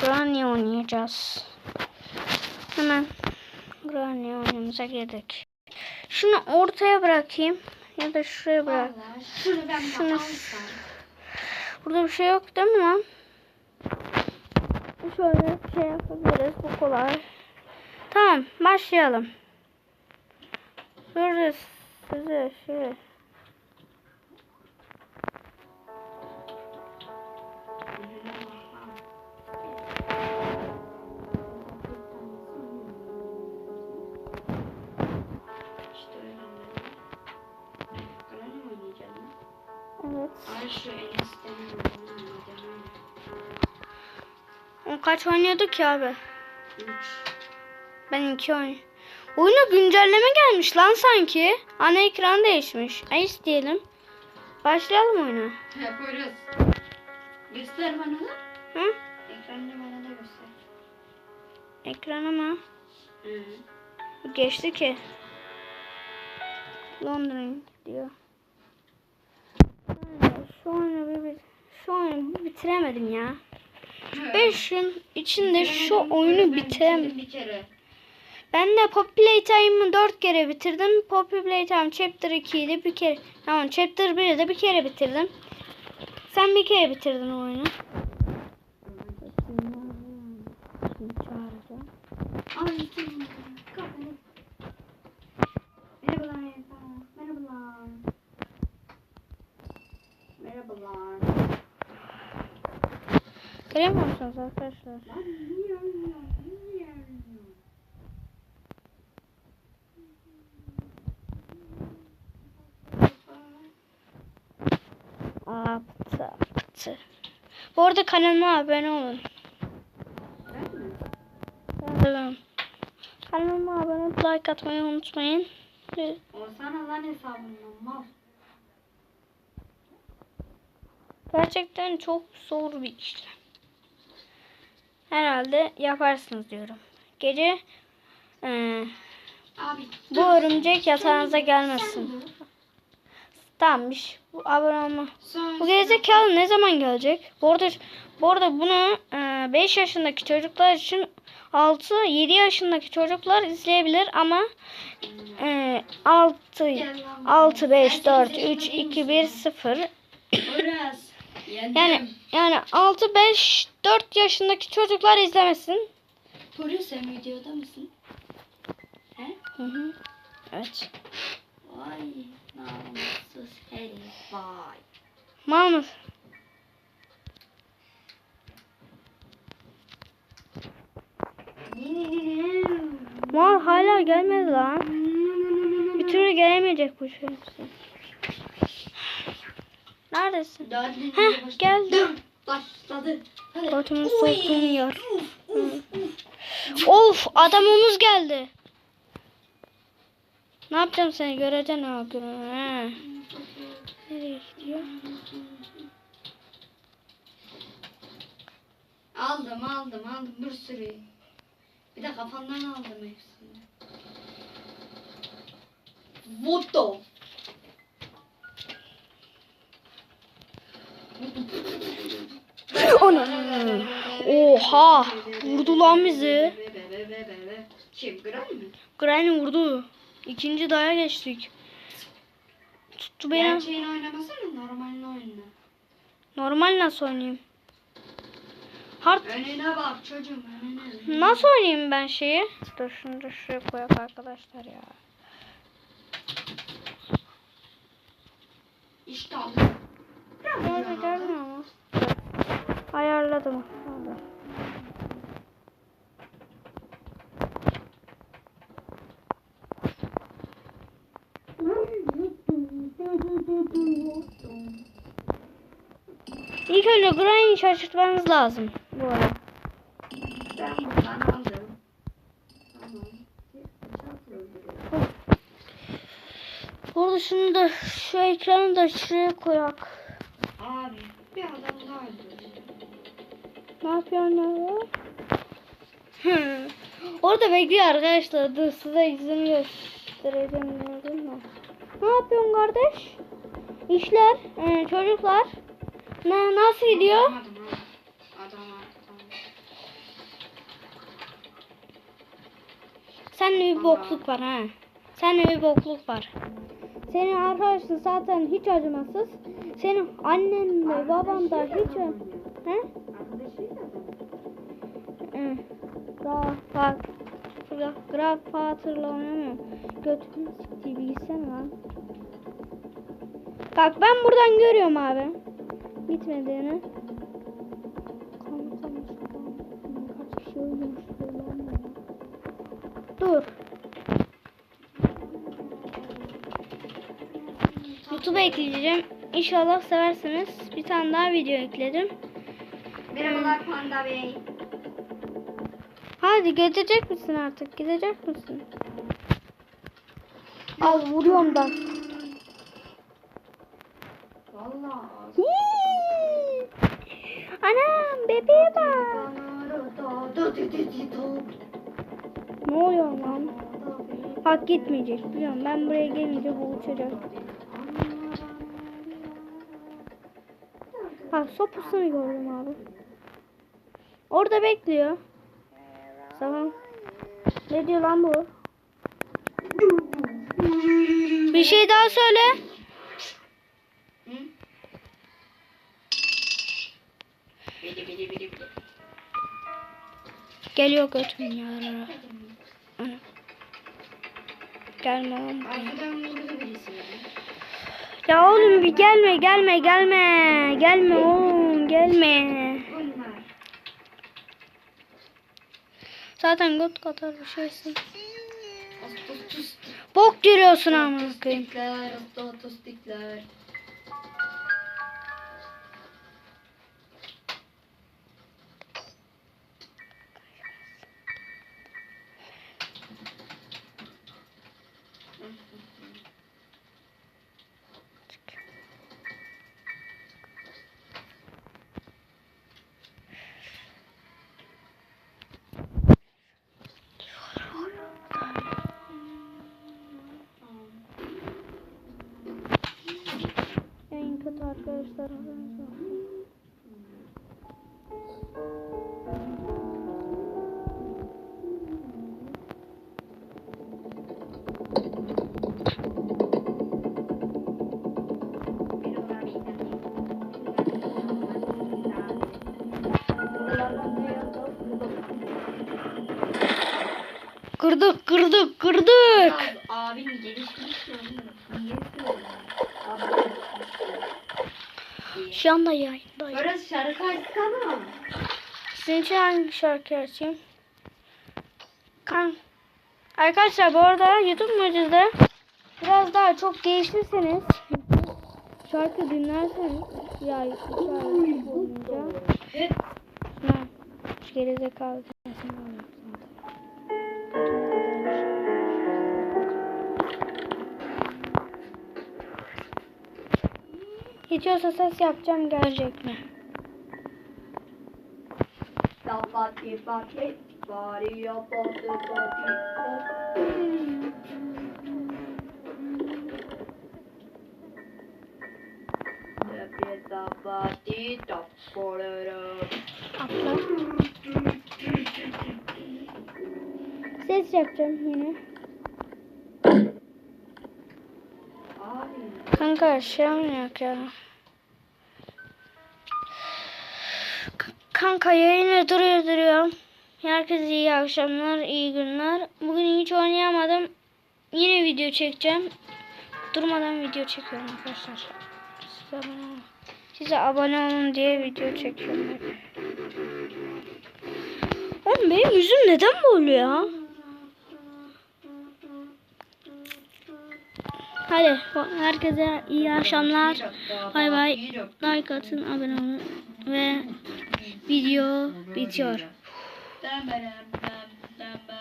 Granny oynayacağız. Hemen Granny oyunumuza girdik. Şunu ortaya bırakayım. Ya da şuraya bırak. Vallahi şunu ben Şunu-. Burada bir şey yok değil mi lan? Şöyle şey yapabiliriz. Bu kolay. Tamam başlayalım. Şurada size şey. Şu oynayacağım. O kaç oynuyorduk ki abi? Ben iki oyun. Oyuna güncelleme gelmiş lan sanki. Ana ekran değişmiş. Ay isteyelim. Başlayalım oyuna. Yaparız. Göster bana da. Hı? Ekranını bana da göster. Ekrana mı? Hı. Geçti ki. Londra diyor. Yani şu oyunu bir, bir, şu oyunu bitiremedim ya. 5 gün içinde şu oyunu bitirem. Ben de Poppy Playtime'ı 4 kere bitirdim. Poppy Playtime Chapter 2'yi de bir kere. Tamam Chapter 1'i de bir kere bitirdim. Sen bir kere bitirdin oyunu. Ay sen kafanı. Merhabalar. Merhabalar. Merhabalar. Göremiyor musunuz arkadaşlar? Aptı aptı. Bu arada kanalıma abone olun. Evet. Kanalıma abone olup like atmayı unutmayın. Ve O sana lan hesabından mal. Gerçekten çok zor bir işlem. Herhalde yaparsınız diyorum. Gece eee, Abi. bu örümcek yatağınıza gelmesin. Tamammış. Bu abone olma. Bu gerizekalı ne zaman gelecek? Bu arada, bu arada bunu 5 yaşındaki çocuklar için 6-7 yaşındaki çocuklar izleyebilir ama e, 6 6 5 4 3 2 1 0 Biraz. Yendim. yani yani 6 5 4 yaşındaki çocuklar izlemesin. Polis sen videoda mısın? He? Hı hı. Evet. Vay namussuz herif vay. Mahmut. Mal hala gelmedi lan. Bir türlü gelemeyecek bu şerefsiz. Neredesin? Heh, geldi. Dur, Başladı. Uy. soktuğunu yer. Of adamımız geldi. Ne yapacağım seni göreceksin o gün. He. Nereye gidiyor? Aldım aldım aldım bir sürü. Bir de kafandan aldım hepsini. Voto. Ana. Oha. Vurdu lan bizi. Kim? Granny? Granny vurdu. İkinci daya geçtik. Tuttu beni. Gerçeğini oynamasana normalini oyna. Normal nasıl oynayayım? Hard Önüne bak çocuğum önüne. nasıl oynayayım ben şeyi? Dur şunu da şuraya koyak arkadaşlar ya. İşte aldım. Ayarladım. Oldu. İlk önce Granny'i şaşırtmanız lazım. Bu arada. Ben buradan aldım. Tamam. Çok öldürüyor. Bu arada şunu da şu ekranı da şuraya koyak. Abi bir adam. Ne yapıyorsun abi? Orada bekliyor arkadaşlar. Dur size izin göstereceğim. Ne yapıyorsun kardeş? İşler, e, çocuklar. Ne nasıl gidiyor? Anlamadım, Adama, Sen bir bokluk var ha. Sen bir bokluk var. Senin arkadaşın zaten hiç acımasız. Senin annen de baban da hiç... He? Hı. Graf Graf hatırlamıyorum. Götümü siktiği bilgisene lan. Bak ben buradan görüyorum abi. Gitmediğini. Dur. YouTube'a ekleyeceğim. İnşallah seversiniz. Bir tane daha video ekledim. Merhabalar Panda Bey. Hadi gidecek misin artık? Gidecek misin? Al vuruyorum da. Valla. Anam bebeğe bak. Ne oluyor lan? Bak gitmeyecek biliyorum. Ben buraya gelince bu uçacak. Bak sopasını gördüm abi. Orada bekliyor. Tamam. Ne diyor lan bu? Bir şey daha söyle. Geliyor götüm ya. Gelme oğlum. Ya oğlum bir gelme gelme gelme. Gelme oğlum gelme. Zaten göt kadar bir şeysin. Bok giriyorsun amına koyayım. Tostikler, astostikler. Arkadaşlar aranızda. Kırdık kırdık kırdık. Abin gelişmiş ya. Niye söylüyorsun? Abi Şu anda yayındayım. Orası şarkı açsana. Sizin için hangi şarkı açayım? Kan. Arkadaşlar bu arada YouTube mucizde biraz daha çok geliştirseniz şarkı dinlerseniz ya şarkı ne? Şu gerizekalı Olsa ses yapacağım gelecek mi? Atla. Ses yapacağım yine. Kanka şey yok ya. Kanka yayını duruyor duruyor. Herkese iyi akşamlar, iyi günler. Bugün hiç oynayamadım. Yine video çekeceğim. Durmadan video çekiyorum arkadaşlar. Size abone olun. Size abone olun diye video çekiyorum. Oğlum benim yüzüm neden böyle ya? Hadi herkese iyi akşamlar. Bay bay. Like atın, abone olun ve video bitiyor.